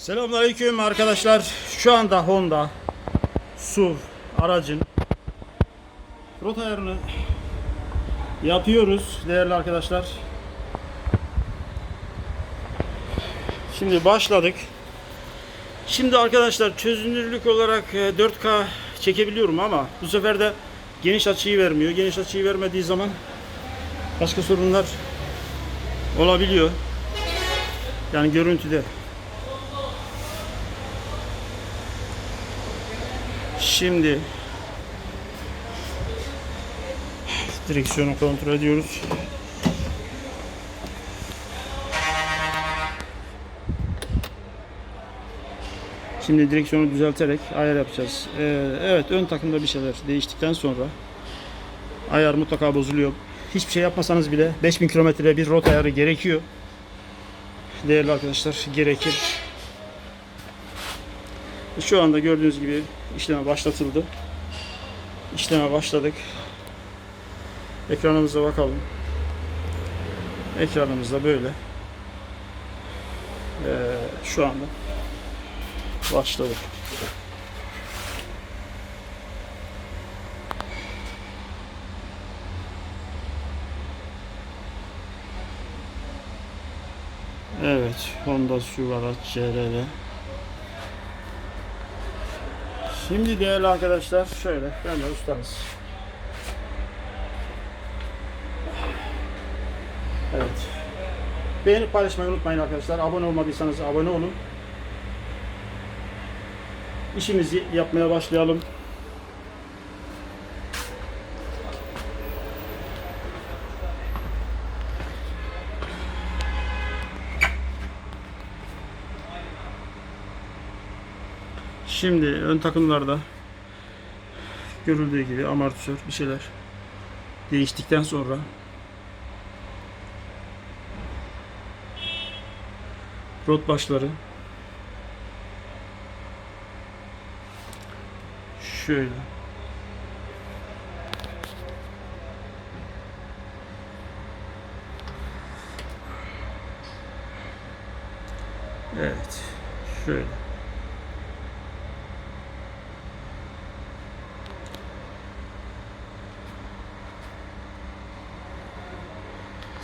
Selamünaleyküm arkadaşlar. Şu anda Honda SUV aracın rota ayarını yapıyoruz değerli arkadaşlar. Şimdi başladık. Şimdi arkadaşlar çözünürlük olarak e, 4K çekebiliyorum ama bu sefer de geniş açıyı vermiyor. Geniş açıyı vermediği zaman başka sorunlar olabiliyor. Yani görüntüde. Şimdi direksiyonu kontrol ediyoruz. Şimdi direksiyonu düzelterek ayar yapacağız. Ee, evet ön takımda bir şeyler değiştikten sonra ayar mutlaka bozuluyor. Hiçbir şey yapmasanız bile 5000 kilometre bir rota ayarı gerekiyor. Değerli arkadaşlar gerekir. Şu anda gördüğünüz gibi işleme başlatıldı. İşleme başladık. Ekranımıza bakalım. Ekranımızda böyle. Ee, şu anda başladık. Evet, Honda SUV araç CRV. Şimdi değerli arkadaşlar şöyle de ustamız. Evet. Beğenip paylaşmayı unutmayın arkadaşlar. Abone olmadıysanız abone olun. İşimizi yapmaya başlayalım. Şimdi ön takımlarda görüldüğü gibi amortisör bir şeyler değiştikten sonra rot başları şöyle. Evet şöyle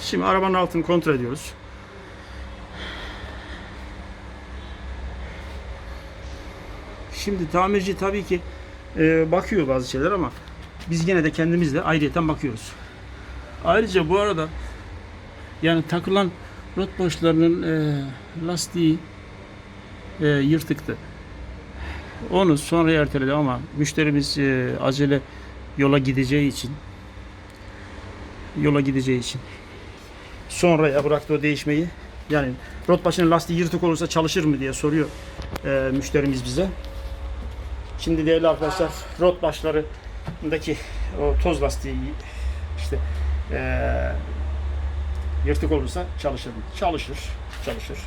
Şimdi arabanın altını kontrol ediyoruz. Şimdi tamirci tabii ki e, bakıyor bazı şeyler ama biz gene de kendimiz de ayrıyeten bakıyoruz. Ayrıca bu arada yani takılan rot boşlarının e, lastiği e, yırtıktı. Onu sonra erteledi ama müşterimiz e, acele yola gideceği için yola gideceği için sonraya bıraktı o değişmeyi. Yani rot başının lastiği yırtık olursa çalışır mı diye soruyor e, müşterimiz bize. Şimdi değerli arkadaşlar rot başlarındaki o toz lastiği işte e, yırtık olursa çalışır mı? Çalışır. Çalışır.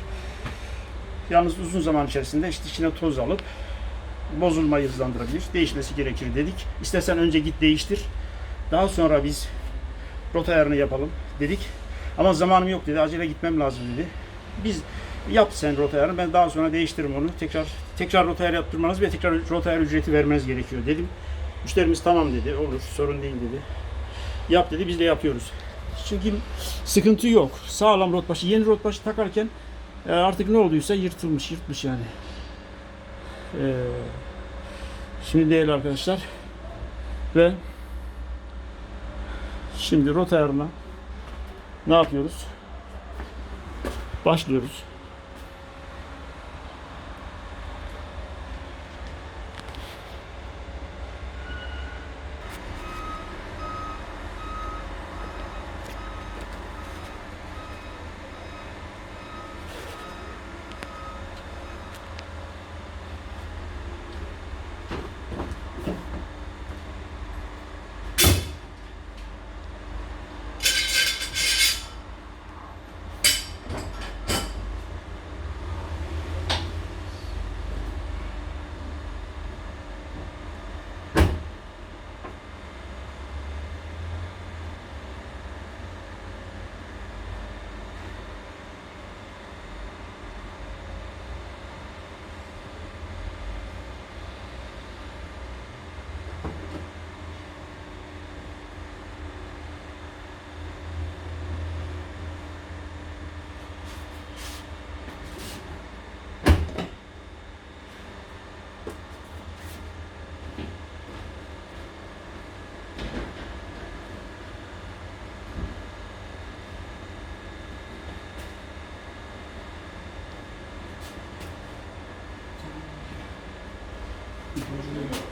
Yalnız uzun zaman içerisinde işte içine toz alıp bozulmayı hızlandırabilir. Değişmesi gerekir dedik. İstersen önce git değiştir. Daha sonra biz rota ayarını yapalım dedik. Ama zamanım yok dedi. Acele gitmem lazım dedi. Biz yap sen rota ayarını. Ben daha sonra değiştiririm onu. Tekrar tekrar rota ayarı yaptırmanız ve tekrar rota ayarı ücreti vermeniz gerekiyor dedim. Müşterimiz tamam dedi. Olur sorun değil dedi. Yap dedi. Biz de yapıyoruz. Çünkü sıkıntı yok. Sağlam rot başı. Yeni rot başı takarken e, artık ne olduysa yırtılmış, yırtmış yani. E, şimdi değerli arkadaşlar ve şimdi rota ayarına ne yapıyoruz? Başlıyoruz. можливо.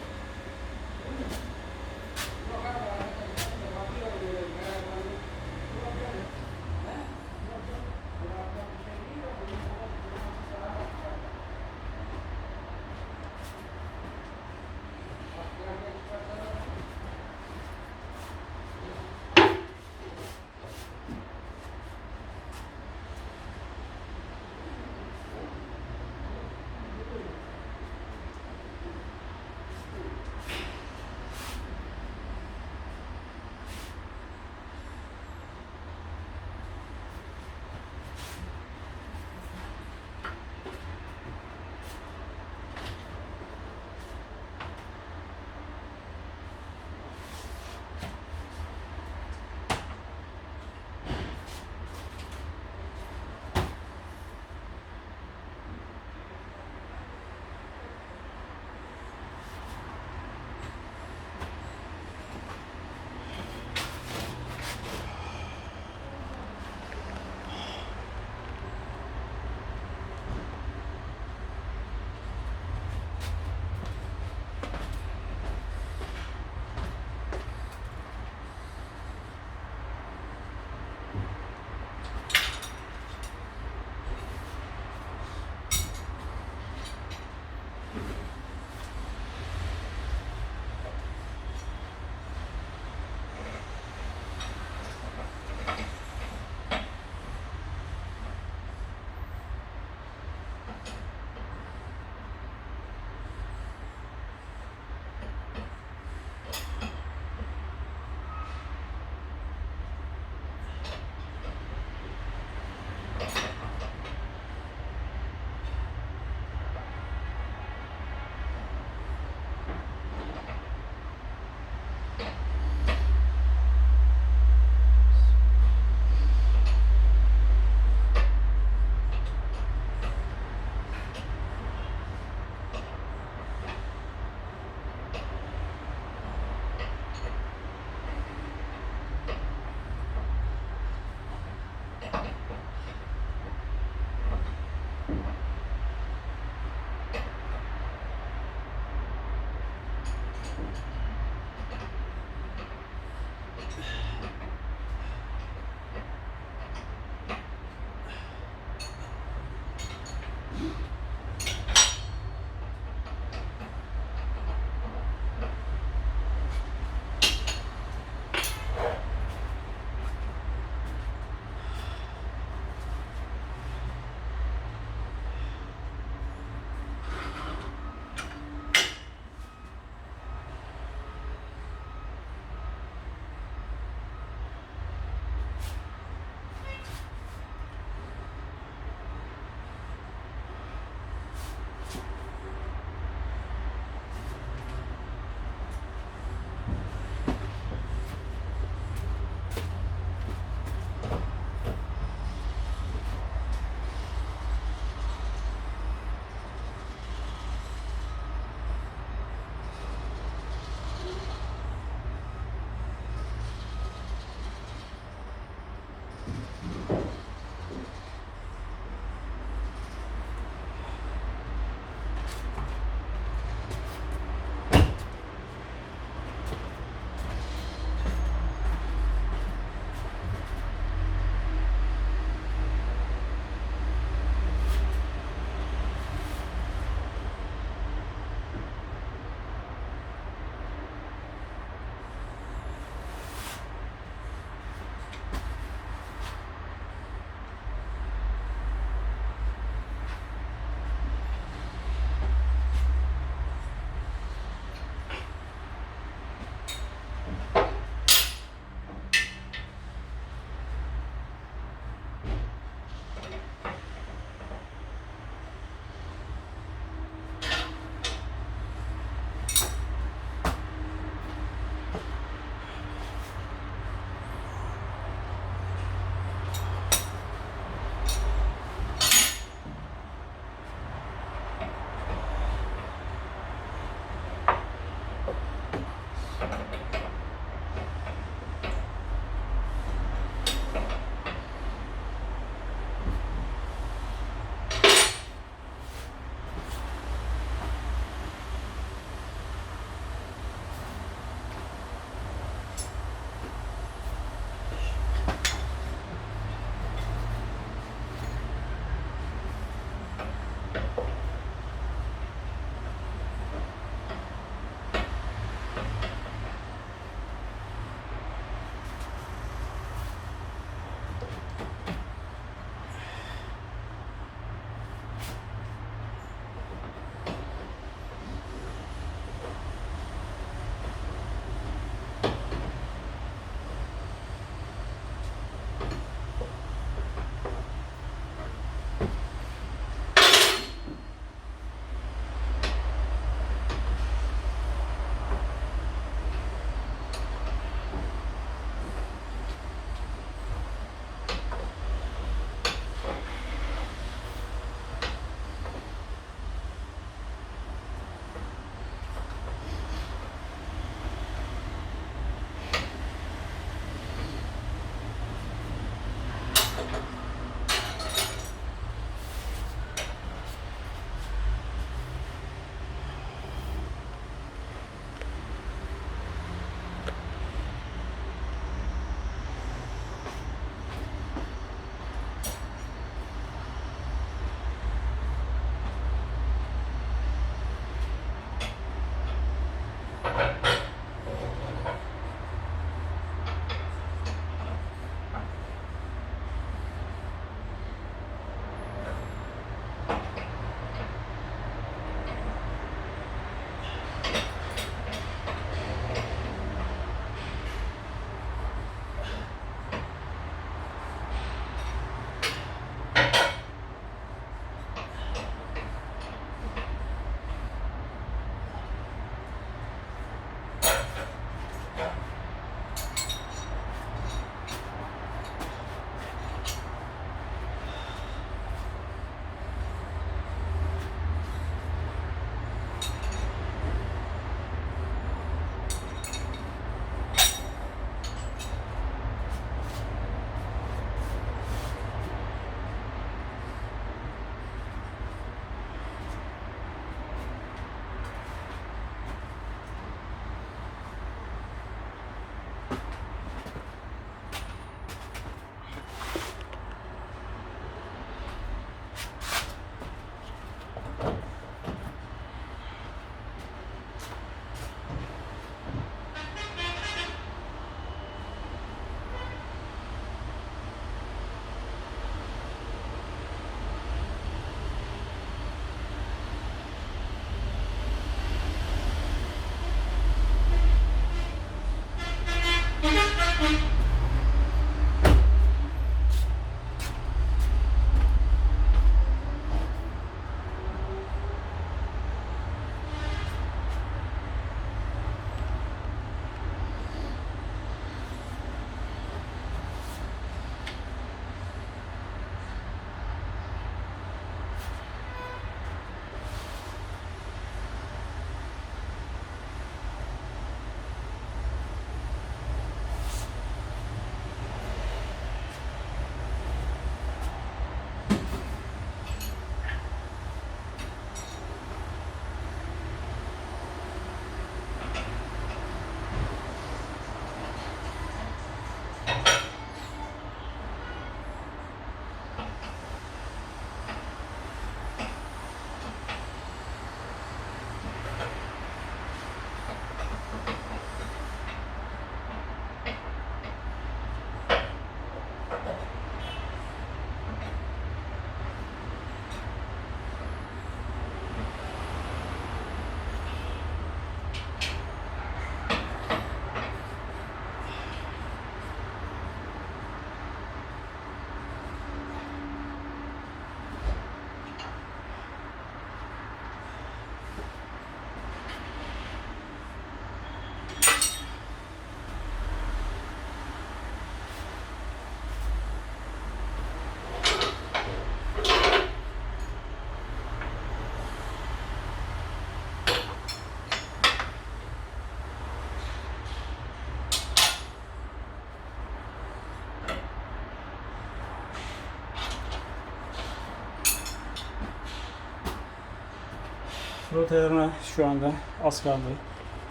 Rota ayarına şu anda az kaldı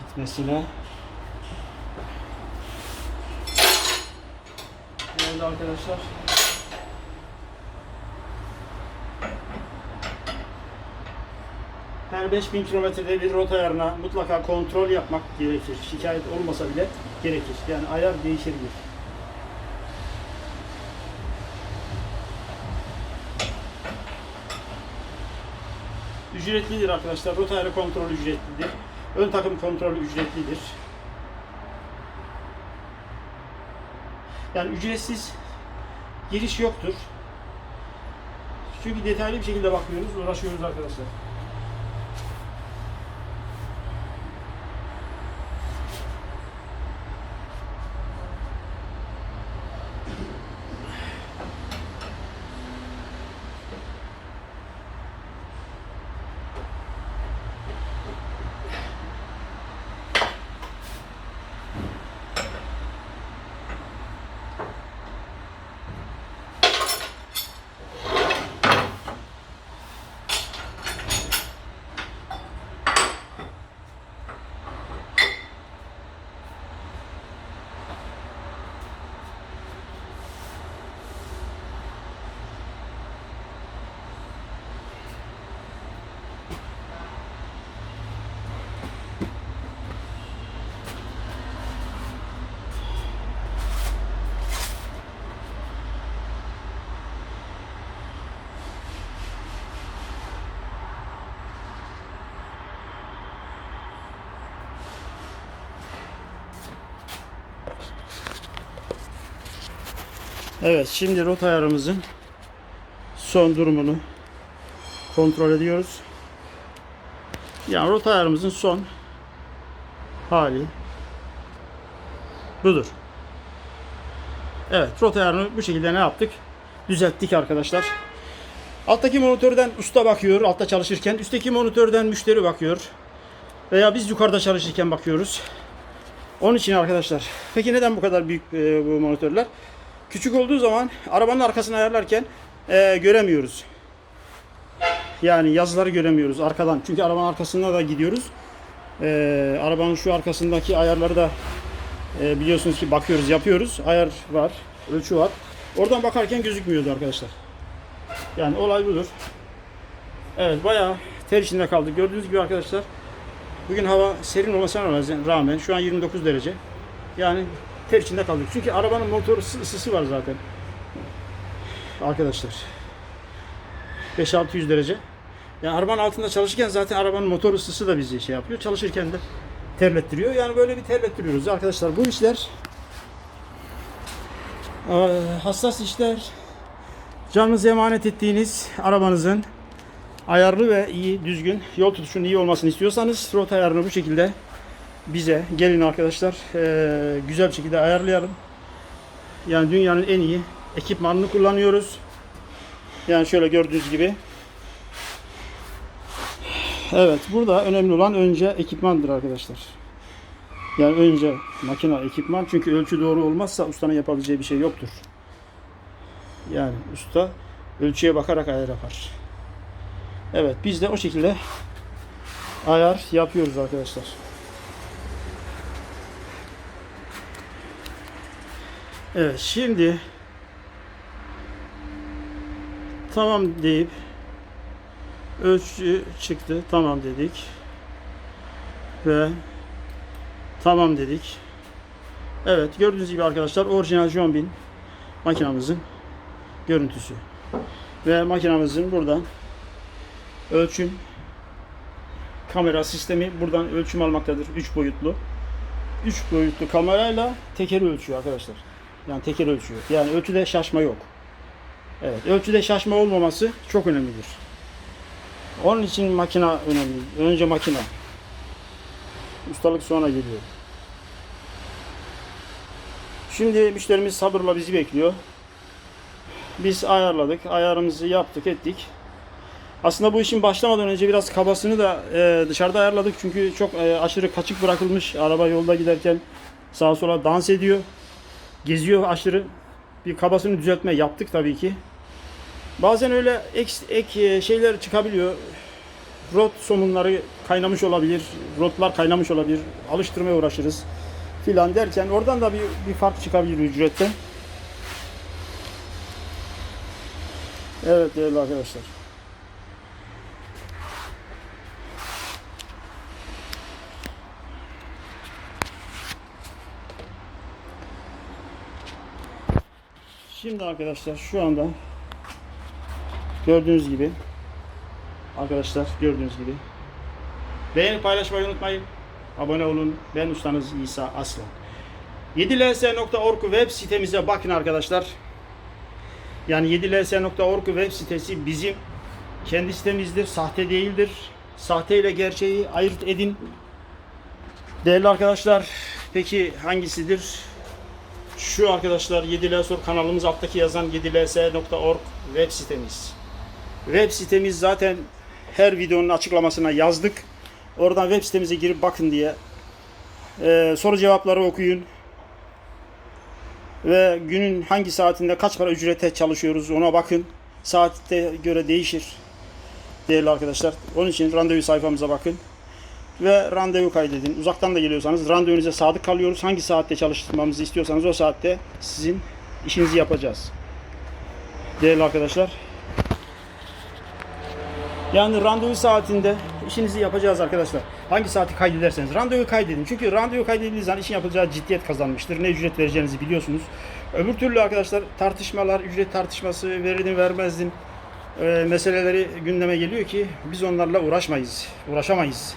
bitmesine. Evet arkadaşlar. Her 5000 kilometrede bir rota ayarına mutlaka kontrol yapmak gerekir. Şikayet olmasa bile gerekir. Yani ayar değişebilir. Ücretlidir arkadaşlar. Rota kontrol ücretlidir. Ön takım kontrolü ücretlidir. Yani ücretsiz giriş yoktur. Çünkü detaylı bir şekilde bakıyoruz, uğraşıyoruz arkadaşlar. Evet, şimdi rota ayarımızın son durumunu kontrol ediyoruz. Yani rota ayarımızın son hali budur. Evet, rota ayarını bu şekilde ne yaptık? Düzelttik arkadaşlar. Alttaki monitörden usta bakıyor, altta çalışırken. Üstteki monitörden müşteri bakıyor. Veya biz yukarıda çalışırken bakıyoruz. Onun için arkadaşlar. Peki neden bu kadar büyük e, bu monitörler? Küçük olduğu zaman arabanın arkasını ayarlarken e, göremiyoruz. Yani yazıları göremiyoruz arkadan. Çünkü arabanın arkasında da gidiyoruz. E, arabanın şu arkasındaki ayarları da e, biliyorsunuz ki bakıyoruz, yapıyoruz. Ayar var, ölçü var. Oradan bakarken gözükmüyordu arkadaşlar. Yani olay budur. Evet bayağı ter içinde kaldık. Gördüğünüz gibi arkadaşlar bugün hava serin olmasına rağmen şu an 29 derece. Yani ter içinde kaldık. Çünkü arabanın motor ısı- ısısı var zaten. Arkadaşlar. 5-600 derece. Yani arabanın altında çalışırken zaten arabanın motor ısısı da bizi şey yapıyor. Çalışırken de terlettiriyor. Yani böyle bir terlettiriyoruz arkadaşlar. Bu işler eee, hassas işler. Canınızı emanet ettiğiniz arabanızın ayarlı ve iyi, düzgün yol tutuşunun iyi olmasını istiyorsanız rota ayarını bu şekilde bize gelin arkadaşlar eee, güzel bir şekilde ayarlayalım. Yani dünyanın en iyi ekipmanını kullanıyoruz. Yani şöyle gördüğünüz gibi. Evet burada önemli olan önce ekipmandır arkadaşlar. Yani önce makine ekipman çünkü ölçü doğru olmazsa ustanın yapabileceği bir şey yoktur. Yani usta ölçüye bakarak ayar yapar. Evet biz de o şekilde ayar yapıyoruz arkadaşlar. Evet şimdi tamam deyip ölçü çıktı tamam dedik ve tamam dedik. Evet gördüğünüz gibi arkadaşlar orijinal John Bin makinamızın görüntüsü ve makinamızın buradan ölçüm kamera sistemi buradan ölçüm almaktadır 3 boyutlu. 3 boyutlu kamerayla teker ölçüyor arkadaşlar. Yani teker ölçüyor. Yani ölçüde şaşma yok. Evet, ölçüde şaşma olmaması çok önemlidir. Onun için makina önemli. Önce makina. Ustalık sonra geliyor. Şimdi müşterimiz sabırla bizi bekliyor. Biz ayarladık, ayarımızı yaptık, ettik. Aslında bu işin başlamadan önce biraz kabasını da e, dışarıda ayarladık çünkü çok e, aşırı kaçık bırakılmış. Araba yolda giderken sağa sola dans ediyor, geziyor aşırı. Bir kabasını düzeltme yaptık tabii ki. Bazen öyle ek, ek e, şeyler çıkabiliyor. rot somunları kaynamış olabilir, rotlar kaynamış olabilir, alıştırmaya uğraşırız filan derken oradan da bir, bir fark çıkabilir ücrette. Evet değerli arkadaşlar. Şimdi arkadaşlar şu anda gördüğünüz gibi arkadaşlar gördüğünüz gibi beğeni paylaşmayı unutmayın. Abone olun. Ben ustanız İsa Aslan. 7ls.org web sitemize bakın arkadaşlar. Yani 7ls.org web sitesi bizim kendi sitemizdir. Sahte değildir. Sahte ile gerçeği ayırt edin. Değerli arkadaşlar, peki hangisidir? Şu arkadaşlar 7ls kanalımız alttaki yazan 7ls.org web sitemiz. Web sitemiz zaten her videonun açıklamasına yazdık. Oradan web sitemize girip bakın diye. Ee, soru cevapları okuyun. Ve günün hangi saatinde kaç para ücrete çalışıyoruz ona bakın. Saatte göre değişir. Değerli arkadaşlar. Onun için randevu sayfamıza bakın. Ve randevu kaydedin. Uzaktan da geliyorsanız randevunuza sadık kalıyoruz. Hangi saatte çalıştırmamızı istiyorsanız o saatte sizin işinizi yapacağız. Değerli arkadaşlar. Yani randevu saatinde işinizi yapacağız arkadaşlar. Hangi saati kaydederseniz randevu kaydedin. Çünkü randevu kaydedildiği zaman işin yapacağı ciddiyet kazanmıştır. Ne ücret vereceğinizi biliyorsunuz. Öbür türlü arkadaşlar tartışmalar, ücret tartışması, verirdin vermezdin e, meseleleri gündeme geliyor ki biz onlarla uğraşmayız. Uğraşamayız.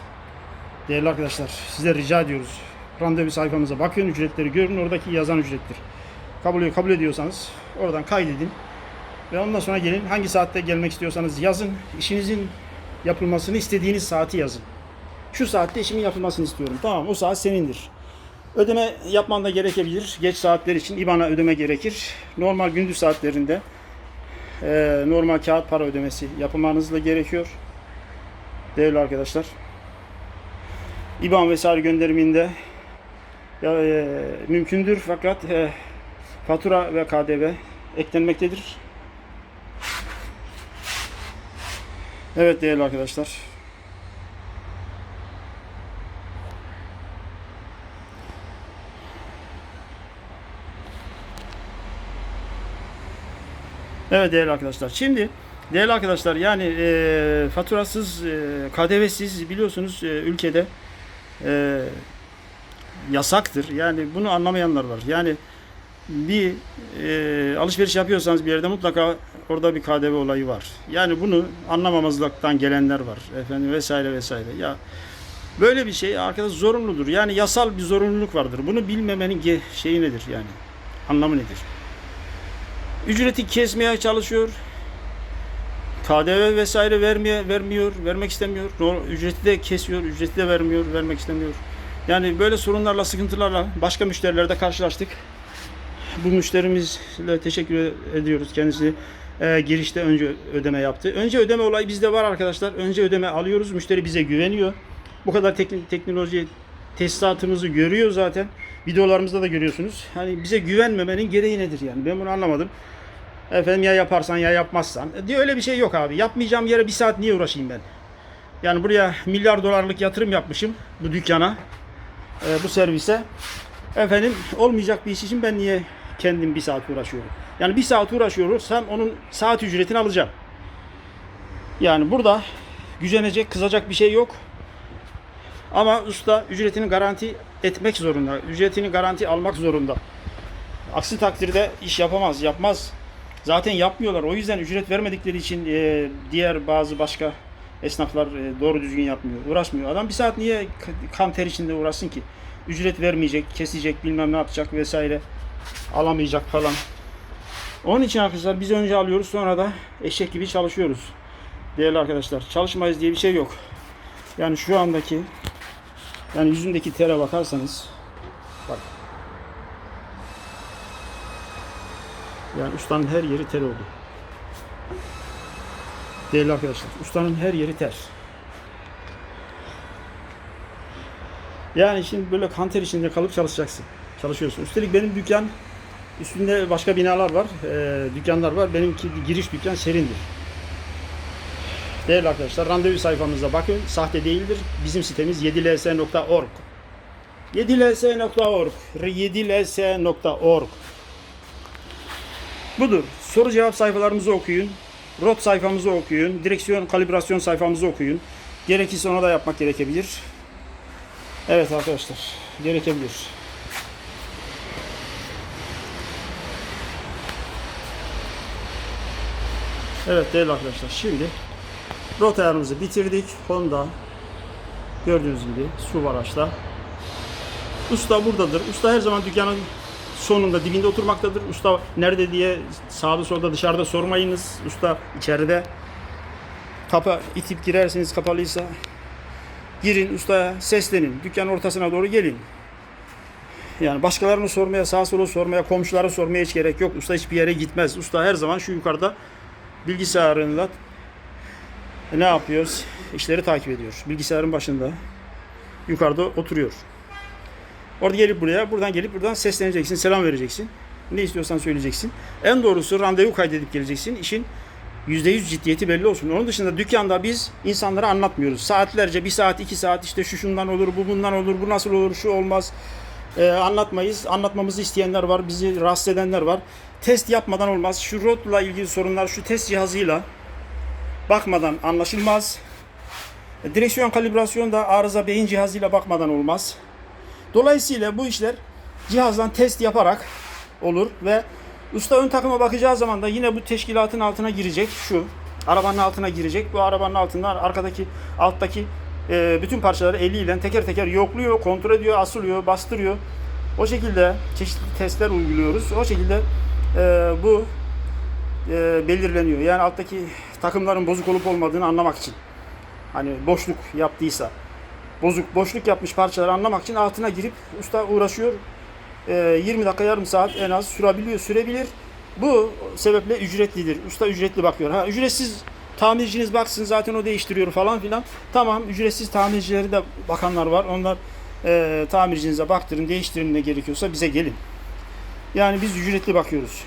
Değerli arkadaşlar size rica ediyoruz. Randevu sayfamıza bakın ücretleri görün oradaki yazan ücrettir. Kabul, kabul ediyorsanız oradan kaydedin. Ve ondan sonra gelin hangi saatte gelmek istiyorsanız yazın. İşinizin yapılmasını istediğiniz saati yazın. Şu saatte işimin yapılmasını istiyorum. Tamam o saat senindir. Ödeme yapman da gerekebilir. Geç saatler için IBAN'a ödeme gerekir. Normal gündüz saatlerinde e, normal kağıt para ödemesi yapmanız da gerekiyor. Değerli arkadaşlar. IBAN vesaire gönderiminde ya, e, mümkündür fakat e, fatura ve KDV eklenmektedir. Evet değerli arkadaşlar. Evet değerli arkadaşlar. Şimdi değerli arkadaşlar yani e, faturasız, e, KDV'siz biliyorsunuz e, ülkede e, yasaktır. Yani bunu anlamayanlar var. Yani bir e, alışveriş yapıyorsanız bir yerde mutlaka orada bir KDV olayı var. Yani bunu anlamamazlıktan gelenler var. Efendim vesaire vesaire. Ya böyle bir şey arkadaş zorunludur. Yani yasal bir zorunluluk vardır. Bunu bilmemenin şeyi nedir yani? Anlamı nedir? Ücreti kesmeye çalışıyor. KDV vesaire vermeye vermiyor, vermek istemiyor. Ücreti de kesiyor, ücreti de vermiyor, vermek istemiyor. Yani böyle sorunlarla, sıkıntılarla başka müşterilerde karşılaştık. Bu müşterimizle teşekkür ediyoruz. Kendisi e, girişte önce ödeme yaptı. Önce ödeme olayı bizde var arkadaşlar. Önce ödeme alıyoruz. Müşteri bize güveniyor. Bu kadar teknik teknoloji tesisatımızı görüyor zaten. Videolarımızda da görüyorsunuz. Hani bize güvenmemenin gereği nedir yani? Ben bunu anlamadım. Efendim ya yaparsan ya yapmazsan. E, diye öyle bir şey yok abi. Yapmayacağım yere bir saat niye uğraşayım ben? Yani buraya milyar dolarlık yatırım yapmışım bu dükkana, e, bu servise. Efendim olmayacak bir iş için ben niye kendim bir saat uğraşıyorum? Yani bir saat uğraşıyorsam onun saat ücretini alacağım. Yani burada gücenecek, kızacak bir şey yok. Ama usta ücretini garanti etmek zorunda. Ücretini garanti almak zorunda. Aksi takdirde iş yapamaz, yapmaz. Zaten yapmıyorlar. O yüzden ücret vermedikleri için e, diğer bazı başka esnaflar e, doğru düzgün yapmıyor. Uğraşmıyor. Adam bir saat niye kan ter içinde uğraşsın ki? Ücret vermeyecek, kesecek, bilmem ne yapacak vesaire. Alamayacak falan. Onun için arkadaşlar biz önce alıyoruz sonra da eşek gibi çalışıyoruz. Değerli arkadaşlar çalışmayız diye bir şey yok. Yani şu andaki yani yüzündeki tere bakarsanız bak yani ustanın her yeri ter oldu. Değerli arkadaşlar ustanın her yeri ter. Yani şimdi böyle kanter içinde kalıp çalışacaksın. Çalışıyorsun. Üstelik benim dükkan üstünde başka binalar var. e, dükkanlar var. Benimki giriş dükkan serindir. Değerli arkadaşlar randevu sayfamıza bakın. Sahte değildir. Bizim sitemiz 7ls.org. 7ls.org 7ls.org Budur. Soru cevap sayfalarımızı okuyun. Rot sayfamızı okuyun. Direksiyon kalibrasyon sayfamızı okuyun. Gerekirse ona da yapmak gerekebilir. Evet arkadaşlar. Gerekebilir. Evet değerli arkadaşlar. Şimdi rot ayarımızı bitirdik. Honda gördüğünüz gibi su araçta. Usta buradadır. Usta her zaman dükkanın sonunda dibinde oturmaktadır. Usta nerede diye sağda solda dışarıda sormayınız. Usta içeride. Kapı itip girerseniz kapalıysa girin ustaya seslenin. Dükkanın ortasına doğru gelin. Yani başkalarını sormaya, sağa sola sormaya, komşuları sormaya hiç gerek yok. Usta hiçbir yere gitmez. Usta her zaman şu yukarıda bilgisayarıyla ne yapıyoruz? İşleri takip ediyor. Bilgisayarın başında yukarıda oturuyor. Orada gelip buraya, buradan gelip buradan sesleneceksin, selam vereceksin. Ne istiyorsan söyleyeceksin. En doğrusu randevu kaydedip geleceksin. İşin %100 ciddiyeti belli olsun. Onun dışında dükkanda biz insanlara anlatmıyoruz. Saatlerce, bir saat, iki saat işte şu şundan olur, bu bundan olur, bu nasıl olur, şu olmaz. Ee, anlatmayız. Anlatmamızı isteyenler var, bizi rahatsız edenler var. Test yapmadan olmaz. Şu rotla ilgili sorunlar şu test cihazıyla bakmadan anlaşılmaz. Direksiyon kalibrasyon da arıza beyin cihazıyla bakmadan olmaz. Dolayısıyla bu işler cihazdan test yaparak olur ve usta ön takıma bakacağı zaman da yine bu teşkilatın altına girecek şu arabanın altına girecek. Bu arabanın altından arkadaki alttaki e, bütün parçaları eliyle teker teker yokluyor, kontrol ediyor, asılıyor, bastırıyor. O şekilde çeşitli testler uyguluyoruz. O şekilde e, bu e, belirleniyor. Yani alttaki takımların bozuk olup olmadığını anlamak için. Hani boşluk yaptıysa bozuk boşluk yapmış parçaları anlamak için altına girip usta uğraşıyor. Ee, 20 dakika yarım saat en az sürebiliyor, sürebilir. Bu sebeple ücretlidir. Usta ücretli bakıyor. Ha ücretsiz tamirciniz baksın zaten o değiştiriyor falan filan. Tamam ücretsiz tamircileri de bakanlar var. Onlar e, tamircinize baktırın, değiştirin ne gerekiyorsa bize gelin. Yani biz ücretli bakıyoruz.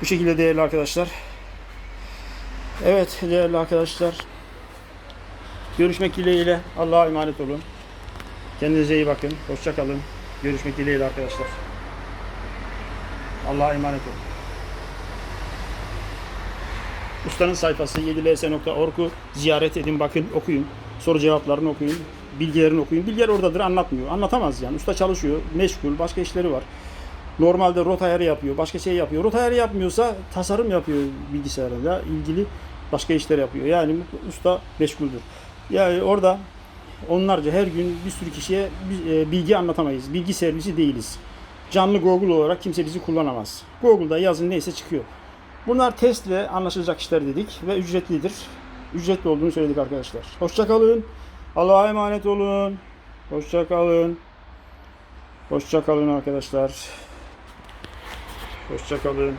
Bu şekilde değerli arkadaşlar. Evet değerli arkadaşlar. Görüşmek dileğiyle. Allah'a emanet olun. Kendinize iyi bakın. Hoşça kalın. Görüşmek dileğiyle arkadaşlar. Allah'a emanet olun. Ustanın sayfası 7ls.org'u ziyaret edin, bakın, okuyun. Soru cevaplarını okuyun. Bilgilerini okuyun. Bilgiler oradadır, anlatmıyor. Anlatamaz yani. Usta çalışıyor, meşgul, başka işleri var. Normalde rota ayarı yapıyor, başka şey yapıyor. Rota ayarı yapmıyorsa tasarım yapıyor bilgisayarında ilgili başka işler yapıyor. Yani usta meşguldür. Yani orada onlarca her gün bir sürü kişiye e, bilgi anlatamayız. Bilgi servisi değiliz. Canlı Google olarak kimse bizi kullanamaz. Google'da yazın neyse çıkıyor. Bunlar testle anlaşılacak işler dedik ve ücretlidir. Ücretli olduğunu söyledik arkadaşlar. Hoşça kalın. Allah'a emanet olun. Hoşça kalın. Hoşça kalın arkadaşlar. Hoşça kalın.